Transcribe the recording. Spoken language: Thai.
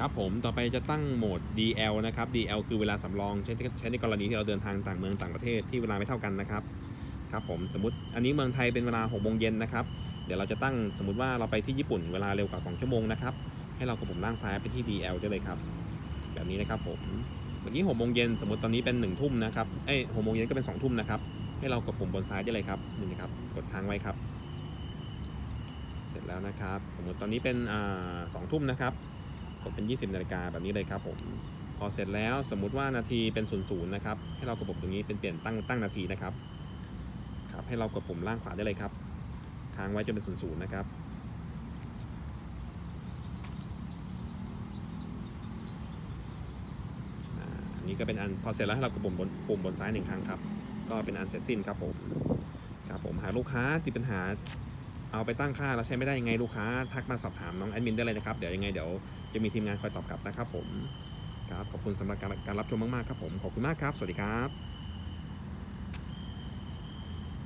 ครับผมต่อไปจะตั้งโหมด DL นะครับ DL คือเวลาสำรองใช้ใช้ในกรณีที่เราเดินทางต่างเมืองต่างประเทศที่เวลาไม่เท่ากันนะครับครับผมสมมติอันนี้เมืองไทยเป็นเวลา6โมงเย็นนะครับเดี๋ยวเราจะตั้งสมมติว่าเราไปที่ญี่ปุ่นเวลาเร็วกว่า 2 ชั่วโมงนะครับให้เรากดปุ่มล่างซ้ายไปที่ DL ได้เลยครับ แบบนี้นะครับผมเมื่อกี้6โมงเย็นสมมติตอนนี้เป็น1ทุ่มนะครับเอ้ย6โมงเย็นก็เป็น2ทุ่มนะครับให้เรากดปุ่มบนซ้ายได้เลยครับนี่นะครับกดค้างไว้ครับ เสร็จแล้วนะครับ สมมติตอนนี้เป็นอ่าสองทุ่มนะครับ ดเป็น 20นาฬิกาแบบนี้เลยครับผมพอเสร็จแล้วสมมุติว่านาทีเป็น0ูนย์นะครับให้เรากดปุ่มตรงนี้เป็นเปลี่ยนตั้งตั้งนาทีนะครับครับ ให้เรากดปุ่มล่างขวาได้เลยครับค้างไว้จนเป็น0ูนย์นะครับอันนี้ก็เป็นอันพอเสร็จแล้วให้เรากดปุ่มบนปุ่มบนซ้ายหนึ่งครั้งครับ ก็เป็นอันเสร็จสิ้นครับผมครับผมหากลูกค้าติดปัญหาเอาไปตั้งค่าแล้วใช้ไม่ได้ยังไงลูกค้าทักมาสอบถามน้องแอดมินได้เลยนะครับ เดี๋ยวยังไงเดี๋ยว จะมีทีมงานคอยตอบกลับนะครับผมครับขอบคุณสำหรับการการรับชมมากๆครับผมขอบคุณมากครับ สวัสดีครับ